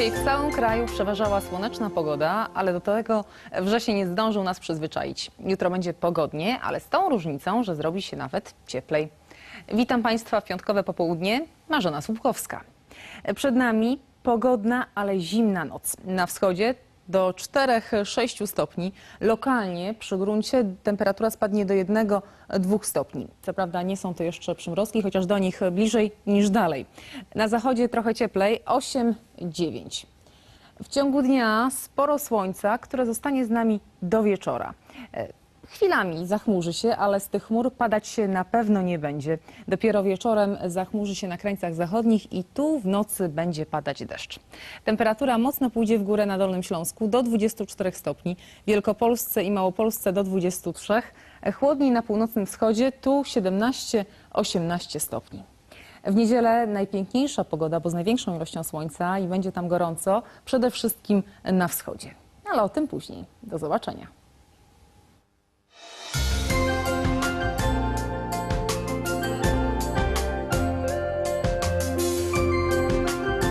Dzisiaj w całym kraju przeważała słoneczna pogoda, ale do tego wrzesień nie zdążył nas przyzwyczaić. Jutro będzie pogodnie, ale z tą różnicą, że zrobi się nawet cieplej. Witam Państwa w piątkowe popołudnie. Marzena Słupkowska. Przed nami pogodna, ale zimna noc. Na wschodzie do 4-6 stopni. Lokalnie przy gruncie temperatura spadnie do 1-2 stopni. Co prawda nie są to jeszcze przymrozki, chociaż do nich bliżej niż dalej. Na zachodzie trochę cieplej 8-9. W ciągu dnia sporo słońca, które zostanie z nami do wieczora. Chwilami zachmurzy się, ale z tych chmur padać się na pewno nie będzie. Dopiero wieczorem zachmurzy się na krańcach zachodnich i tu w nocy będzie padać deszcz. Temperatura mocno pójdzie w górę na Dolnym Śląsku do 24 stopni, Wielkopolsce i Małopolsce do 23, chłodniej na północnym wschodzie tu 17-18 stopni. W niedzielę najpiękniejsza pogoda, bo z największą ilością słońca i będzie tam gorąco, przede wszystkim na wschodzie. Ale o tym później. Do zobaczenia.